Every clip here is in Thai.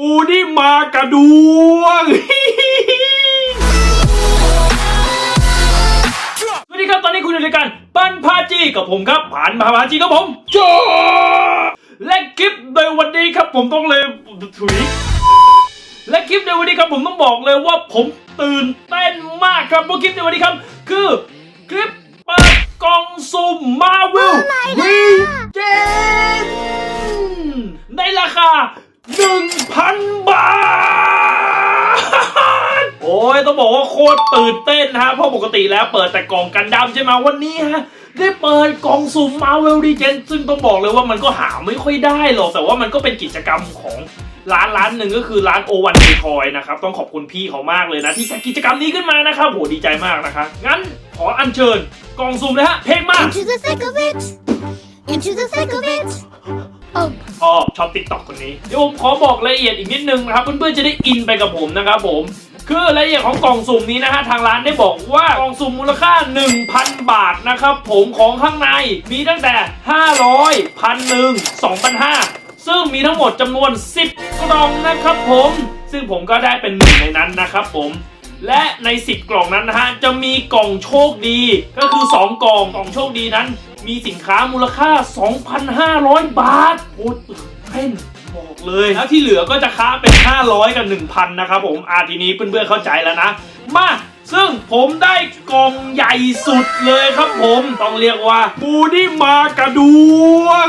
กูนี่มากระดวง สวัสดีครับ ตอนนี้คุณอยู่ในรายการปันพาจีกับผมครับผ่านพาพาจีกับผมจ้าและคลิปในวันนี้ครับผมต้องเลยถุยและคลิปในวันนี้ครับผมต้องบอกเลยว่าผมตื่นเต้นมากครับเพราะคลิปในวันนี้ครับ คือคลิปเปิดกล่องสุ่มมาวิลวีเจนในราคา 1,000บาท โอ้ยต้องบอกว่าโคตรตื่นเต้นนะฮะเพราะปกติแล้วเปิดแต่กล่องกันดั้มใช่ไหมวันนี้ฮะได้เปิดกล่องสุ่มมาเวลดีเจนซึ่งต้องบอกเลยว่ามันก็หาไม่ค่อยได้หรอก แต่ว่ามันก็เป็นกิจกรรมของร้านร้านหนึ่งก็คือร้านโอวันดีทอยนะครับ ต้องขอบคุณพี่เขามากเลยนะ ที่จัดกิจกรรมนี้ขึ้นมานะครับโหดีใจมากนะครับงั้นขออัญเชิญกล่องสุ่มเลยฮะเพลงมา Into the thick of it. Into the thick of it. ชอบชอบติ๊กต็อกคนนี้เดี๋ยวผมขอบอกรายละเอียดอีกนิดนึงนะครับเพื่อนๆจะได้อินไปกับผมนะครับผมคือรายละเอียดของกล่องสุ่มนี้นะฮะทางร้านได้บอกว่ากล่องสุ่มมูลค่า 1,000 บาทนะครับผมของข้างในมีตั้งแต่ 500พันหนึ่ง2,500 ซึ่งมีทั้งหมดจำนวน 10 กล่องนะครับผม ซึ่งผมก็ได้เป็นหนึ่งในนั้นนะครับผม และใน 10 กล่องนั้นนะฮะจะมีกล่องโชคดี ก็คือ 2 กล่องกล่องโชคดีนั้น มีสินค้ามูลค่า 2,500 บาทโอ้ตื่นเต้นบอกเลยแล้วที่เหลือก็จะค้าเป็น 500 กับ 1,000 นะครับผมอาทีนี้เพื่อนๆเข้าใจแล้วนะ มาซึ่งผมได้กล่องใหญ่สุดเลยครับผมต้องเรียกว่าบูนี่มากระดวง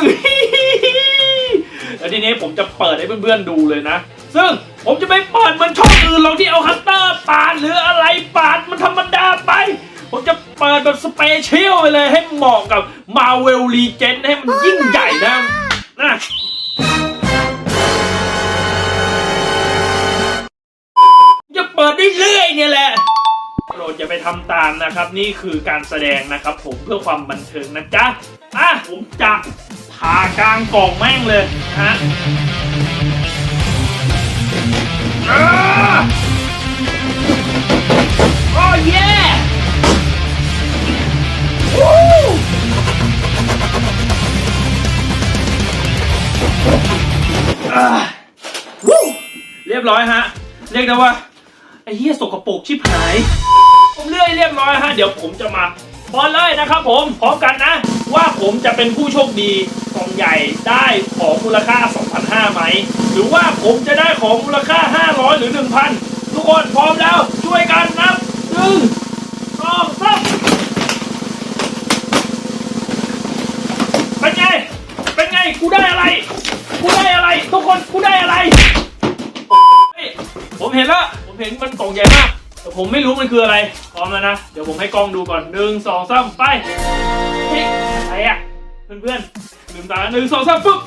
แล้วทีนี้ผมจะเปิดให้เพื่อนๆดูเลยนะ ซึ่งผมจะไม่เปิดเหมือนช่องอื่นหรอกที่เอาคัตเตอร์ปาดหรืออะไรปาดมันธรรมดาไป ผมจะเปิดแบบสเปเชียลไปเลยให้เหมาะกับมาเวลรีเจนให้มันยิ่งใหญ่นะนะจะเปิดได้เรื่อยเนี่ยแหละโปรดอย่าไปทำตามนะครับ นี่คือการแสดงนะครับ ผมเพื่อความบันเทิงนะจ๊ะอะผมจะผ่ากลางกล่องแม่งเลยนะฮะ โอ้เย่วู้อ่าวู้เรียบร้อยฮะ เรียกได้ว่า ไอ้เหี้ยสกปรกชิบหาย ผมเลื่อยเรียบร้อยฮะ เดี๋ยวผมจะมา บอลเลยนะครับผมพร้อมกันนะ ว่าผมจะเป็นผู้โชคดีกล่องใหญ่ได้ของมูลค่า 2,500ไหม หรือว่าผมจะได้ของมูลค่า 500 หรือ 1,000 ทุกคนพร้อมแล้วช่วยกันนับหนึ่งสองสามเป็นไง เป็นไง กูได้อะไร กูได้อะไร ทุกคน กูได้อะไรเฮ้ยผมเห็นแล้ว ผมเห็นมันกล่องใหญ่มาก แต่ผมไม่รู้มันคืออะไร พร้อมแล้วนะ เดี๋ยวผมให้กล้องดูก่อนหนึ่งสองสามไปเฮ้ยอะไรอะ เพื่อนๆลืมตาหนึ่งสองสามปุ๊บ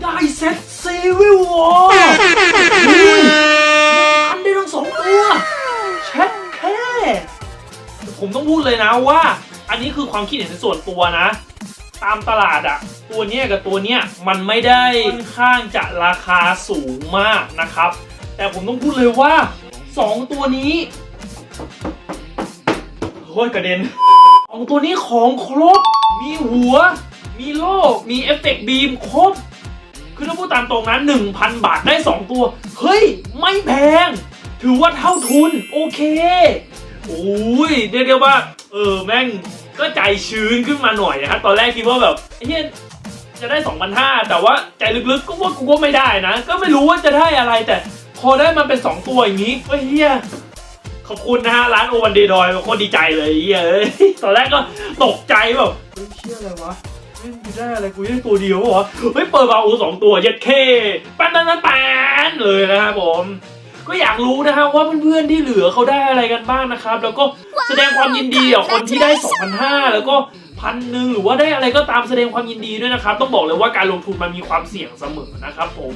ได้เซ็ตซีวิววอร์หนึ่งพันได้ทั้งสองตัวแชทแค่ผมต้องพูดเลยนะว่า อันนี้คือความคิดเห็นส่วนตัวนะ ตามตลาดอะตัวเนี้ยกับตัวเนี้ยมันไม่ได้ค่อนข้างจะราคาสูงมากนะครับ แต่ผมต้องพูดเลยว่า สองตัวนี้โอ้ยกระเด็นสองตัวนี้ของครบ มีหัว มีโล่มีเอฟเฟกต์บีมครบ คือถ้าพูดตามตรงนะ1,000 บาทได้ 2 ตัว เฮ้ย ไม่แพง ถือว่าเท่าทุน โอเคโอ้ยเรียกได้ว่า เออแม่งก็ใจชื้นขึ้นมาหน่อยนะฮะตอนแรกคิดว่าแบบไอ้เหี้ยจะได้2,500แต่ว่าใจลึกๆก็ว่ากูก็ไม่ได้นะ ก็ไม่รู้ว่าจะได้อะไรแต่ พอได้มาเป็น 2 ตัวอย่างนี้เฮ้ยเฮียขอบคุณนะฮะ ร้านโอวันเดย์ดอยโคตรดีใจเลยเฮียเอ้ยตอนแรกก็ตกใจแบบเฮ้ยเชี่ยอะไรวะเฮ้ยกูได้อะไรกูได้ตัวเดียวเหรอเฮ้ยเปิดมาโอ้สองตัวเย็ดเคปันปันปันปันเลยนะครับผมก็อยากรู้นะฮะว่าเพื่อนๆที่เหลือเขาได้อะไรกันบ้างนะครับ แล้วก็แสดงความยินดีกับคนที่ได้2,500แล้วก็พันหนึ่งหรือว่าได้อะไรก็ตามแสดงความยินดีด้วยนะครับ ต้องบอกเลยว่าการลงทุนมันมีความเสี่ยงเสมอนะครับผม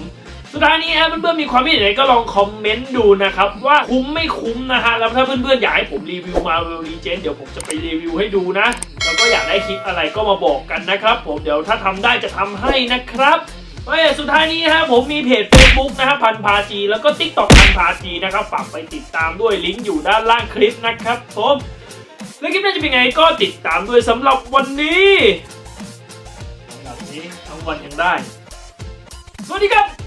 สุดท้ายนี้ฮะเพื่อนๆมีความคิดเห็นไงก็ลองคอมเมนต์ดูนะครับว่าคุ้มไม่คุ้มนะฮะแล้วถ้าเพื่อนๆอยากให้ผมรีวิวมาเวลรีเจนเดี๋ยวผมจะไปรีวิวให้ดูนะ แล้วก็อยากได้คลิปอะไรก็มาบอกกันนะครับผมเดี๋ยวถ้าทำได้จะทำให้นะครับเฮ้ยสุดท้ายนี้ฮะผมมีเพจ Facebook นะฮะพันพาจีแล้วก็ TikTok พันพาจีนะครับฝากไปติดตามด้วยลิงก์อยู่ด้านล่างคลิปนะครับผมและคลิปหน้าจะเป็นไงก็ติดตามด้วยสำหรับวันนี้สำหรับนี้ทั้งวันยังได้ สวัสดีครับ